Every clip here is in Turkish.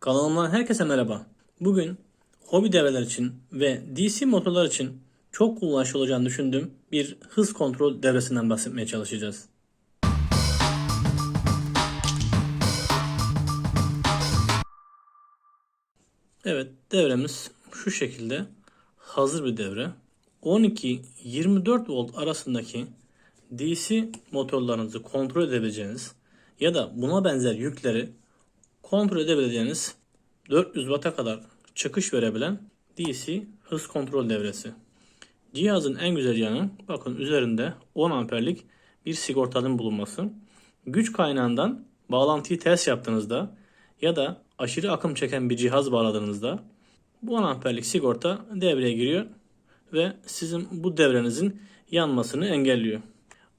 Kanalımdan herkese merhaba. Bugün hobi devreler için ve DC motorlar için çok kullanışlı olacağını düşündüğüm bir hız kontrol devresinden bahsetmeye çalışacağız. Evet devremiz şu şekilde hazır bir devre. 12-24 volt arasındaki DC motorlarınızı kontrol edebileceğiniz ya da buna benzer yükleri kontrol edebileceğiniz 400 Watt'a kadar çıkış verebilen DC hız kontrol devresi. Cihazın en güzel yanı bakın üzerinde 10 amperlik bir sigortanın bulunması. Güç kaynağından bağlantıyı ters yaptığınızda ya da aşırı akım çeken bir cihaz bağladığınızda bu 10 amperlik sigorta devreye giriyor ve sizin bu devrenizin yanmasını engelliyor.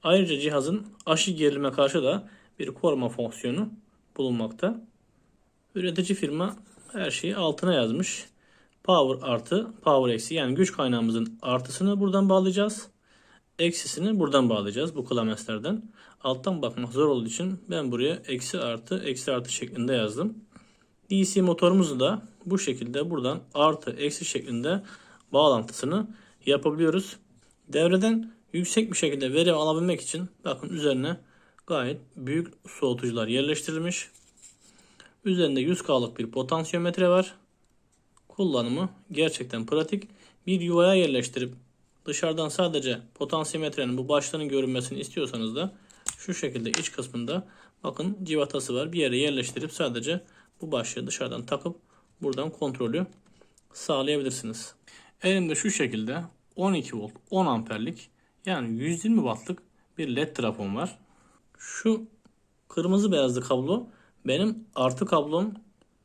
Ayrıca cihazın aşırı gerilime karşı da bir koruma fonksiyonu bulunmakta. Üretici firma her şeyi altına yazmış. Power artı, power eksi yani güç kaynağımızın artısını buradan bağlayacağız. Eksisini buradan bağlayacağız bu klameslerden. Alttan bakmak zor olduğu için ben buraya eksi artı, eksi artı şeklinde yazdım. DC motorumuzu da bu şekilde buradan artı, eksi şeklinde bağlantısını yapabiliyoruz. Devreden yüksek bir şekilde verim alabilmek için bakın üzerine gayet büyük soğutucular yerleştirilmiş. Üzerinde 100K'lık bir potansiyometre var. Kullanımı gerçekten pratik. Bir yuvaya yerleştirip dışarıdan sadece potansiyometrenin bu başlığının görünmesini istiyorsanız da şu şekilde iç kısmında bakın civatası var. Bir yere yerleştirip sadece bu başlığı dışarıdan takıp buradan kontrolü sağlayabilirsiniz. Elimde şu şekilde 12 volt 10 amperlik yani 120 wattlık bir led trafon var. Şu kırmızı beyazlı kablo benim artı kablom.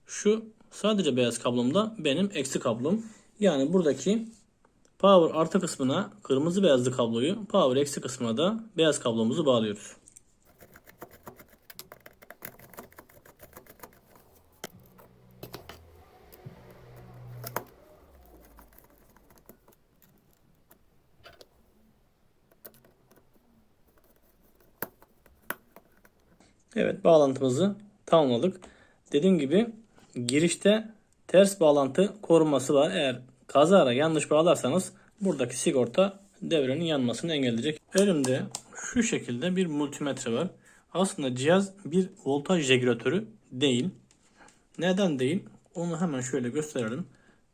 Şu sadece beyaz kablom da benim eksi kablom. Yani buradaki power artı kısmına kırmızı beyazlı kabloyu, power eksi kısmına da beyaz kablomuzu bağlıyoruz. Evet bağlantımızı tamamladık. Dediğim gibi girişte ters bağlantı koruması var. Eğer kazara yanlış bağlarsanız buradaki sigorta devrenin yanmasını engelleyecek. Elimde şu şekilde bir multimetre var. Aslında cihaz bir voltaj regülatörü değil. Neden değil? Onu hemen şöyle gösterelim.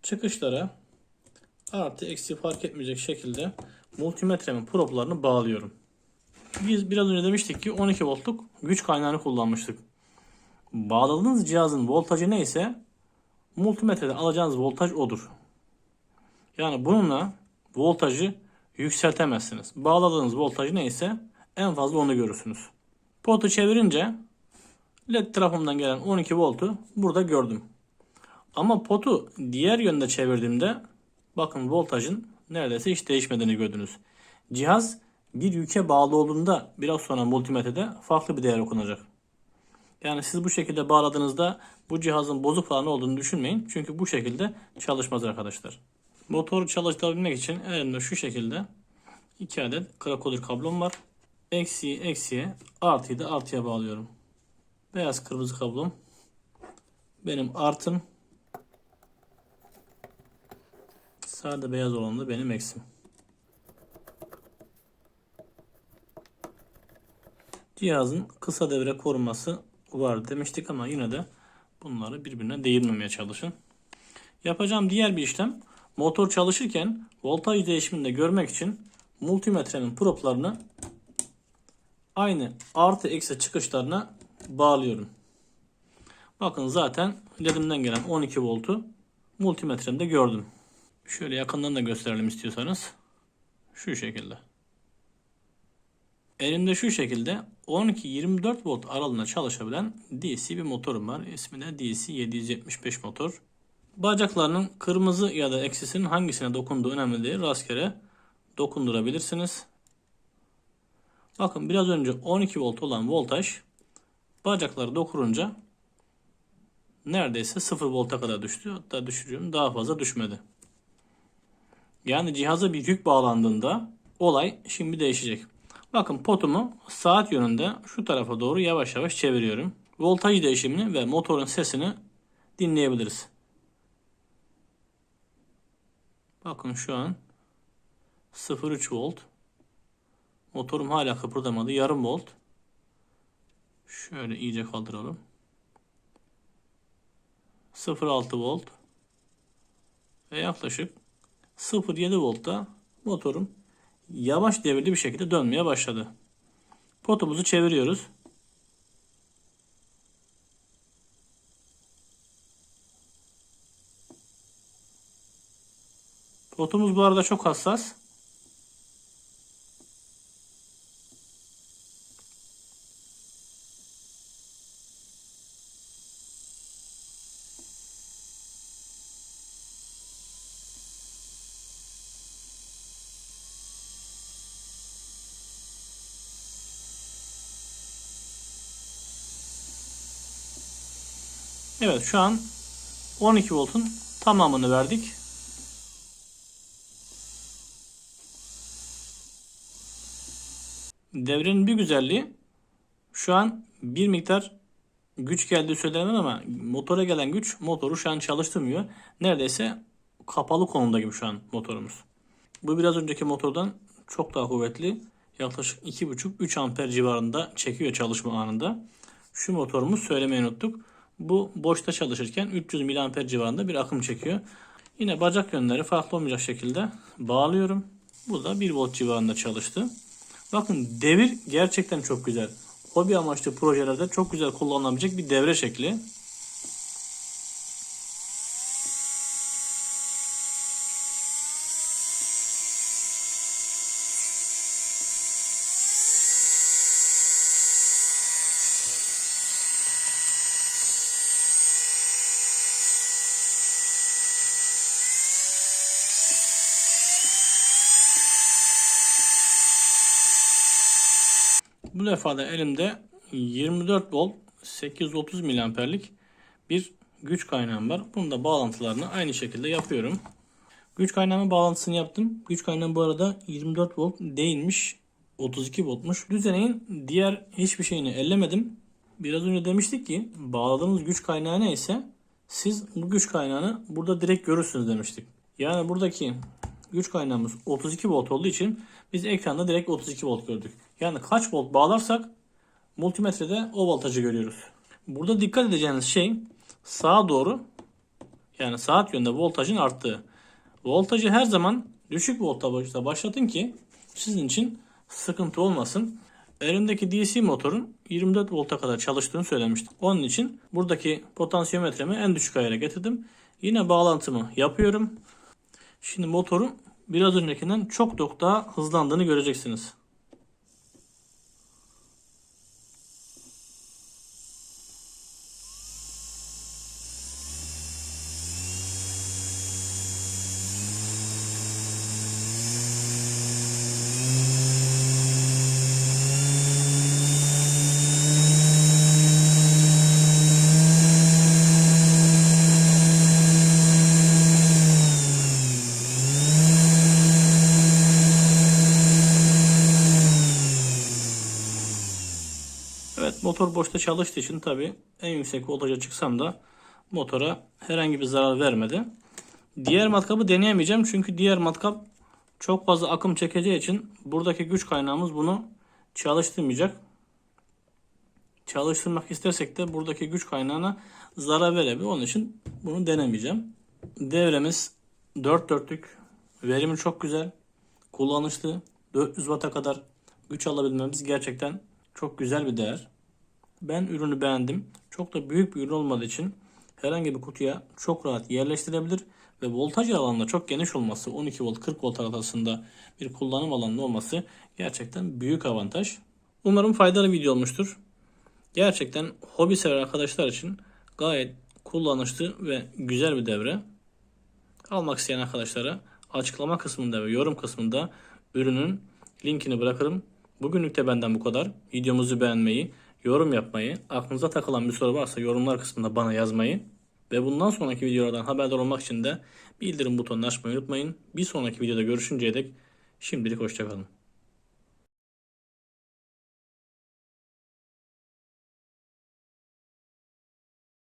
Çıkışlara artı eksi fark etmeyecek şekilde multimetremin proplarını bağlıyorum. Biz biraz önce demiştik ki 12 voltluk güç kaynağını kullanmıştık. Bağladığınız cihazın voltajı neyse multimetrede alacağınız voltaj odur. Yani bununla voltajı yükseltemezsiniz. Bağladığınız voltaj neyse en fazla onu görürsünüz. Potu çevirince led trafomdan gelen 12 voltu burada gördüm. Ama potu diğer yönde çevirdiğimde bakın voltajın neredeyse hiç değişmediğini gördünüz. Cihaz bir yüke bağlı olduğunda biraz sonra multimetrede farklı bir değer okunacak. Yani siz bu şekilde bağladığınızda bu cihazın bozuk falan olduğunu düşünmeyin. Çünkü bu şekilde çalışmaz arkadaşlar. Motoru çalıştırabilmek için elimde şu şekilde iki adet krakodur kablom var. Eksiği eksiye, artıyı da artıya bağlıyorum. Beyaz kırmızı kablom. Benim artım. Sade beyaz olan da benim eksim. Cihazın kısa devre koruması var demiştik ama yine de bunları birbirine değirmemeye çalışın. Yapacağım diğer bir işlem motor çalışırken voltaj değişimini de görmek için multimetrenin proplarını aynı artı eksi çıkışlarına bağlıyorum. Bakın zaten ledimden gelen 12 voltu multimetremde gördüm. Şöyle yakından da gösterelim istiyorsanız. Şu şekilde. Elimde şu şekilde 12-24 volt aralığında çalışabilen DC bir motorum var. İsmi de DC 775 motor. Bacaklarının kırmızı ya da eksisinin hangisine dokunduğu önemli değil. Rastgele dokundurabilirsiniz. Bakın biraz önce 12 volt olan voltaj bacakları dokurunca neredeyse 0 volta kadar düştü. Hatta düşürüyorum daha fazla düşmedi. Yani cihaza bir yük bağlandığında olay şimdi değişecek. Bakın potumu saat yönünde şu tarafa doğru yavaş yavaş çeviriyorum. Voltaj değişimini ve motorun sesini dinleyebiliriz. Bakın şu an 0.3 volt. Motorum hala kıpırdamadı. Yarım volt. Şöyle iyice kaldıralım. 0.6 volt ve yaklaşık 0.7 voltta motorum yavaş devirli bir şekilde dönmeye başladı. Potumuzu çeviriyoruz. Potumuz bu arada çok hassas. Evet şu an 12 voltun tamamını verdik. Devrenin bir güzelliği şu an bir miktar güç geldiği söylenemez ama motora gelen güç motoru şu an çalıştırmıyor. Neredeyse kapalı konumda gibi şu an motorumuz. Bu biraz önceki motordan çok daha kuvvetli. Yaklaşık 2,5-3 amper civarında çekiyor çalışma anında. Şu motorumuz söylemeyi unuttuk. Bu boşta çalışırken 300 mAh civarında bir akım çekiyor. Yine bacak yönleri farklı olmayacak şekilde bağlıyorum. Bu da 1 volt civarında çalıştı. Bakın devir gerçekten çok güzel. Hobi amaçlı projelerde çok güzel kullanılabilecek bir devre şekli. Bu defada elimde 24 volt 830 miliamperlik bir güç kaynağım var. Bunun da bağlantılarını aynı şekilde yapıyorum. Güç kaynağının bağlantısını yaptım. Güç kaynağı bu arada 24 volt değilmiş. 32 voltmuş. Düzeneğin diğer hiçbir şeyini ellemedim. Biraz önce demiştik ki bağladığımız güç kaynağı neyse siz bu güç kaynağını burada direkt görürsünüz demiştik. Yani buradaki güç kaynağımız 32 volt olduğu için biz ekranda direkt 32 volt gördük. Yani kaç volt bağlarsak multimetrede o voltajı görüyoruz. Burada dikkat edeceğiniz şey sağa doğru yani saat yönde voltajın arttığı. Voltajı her zaman düşük voltajda başlatın ki sizin için sıkıntı olmasın. Elimdeki DC motorun 24 volta kadar çalıştığını söylemiştim. Onun için buradaki potansiyometremi en düşük ayara getirdim. Yine bağlantımı yapıyorum. Şimdi motorun biraz öncekinden çok çok daha hızlandığını göreceksiniz. Evet motor boşta çalıştığı için tabi en yüksek voltaja çıksam da motora herhangi bir zarar vermedi. Diğer matkabı deneyemeyeceğim çünkü diğer matkap çok fazla akım çekeceği için buradaki güç kaynağımız bunu çalıştırmayacak. Çalıştırmak istersek de buradaki güç kaynağına zarar verebilir. Onun için bunu denemeyeceğim. Devremiz 4 dörtlük. Verimi çok güzel. Kullanışlı. 400 Watt'a kadar güç alabilmemiz gerçekten çok güzel bir değer. Ben ürünü beğendim. Çok da büyük bir ürün olmadığı için herhangi bir kutuya çok rahat yerleştirebilir ve voltaj alanında çok geniş olması 12 volt 40 volt arasında bir kullanım alanı olması gerçekten büyük avantaj. Umarım faydalı video olmuştur. Gerçekten hobi sever arkadaşlar için gayet kullanışlı ve güzel bir devre. Almak isteyen arkadaşlara açıklama kısmında ve yorum kısmında ürünün linkini bırakırım. Bugünlük de benden bu kadar. Videomuzu beğenmeyi, yorum yapmayı, aklınıza takılan bir soru varsa yorumlar kısmında bana yazmayı ve bundan sonraki videolardan haberdar olmak için de bildirim butonunu açmayı unutmayın. Bir sonraki videoda görüşünceye dek şimdilik hoşçakalın.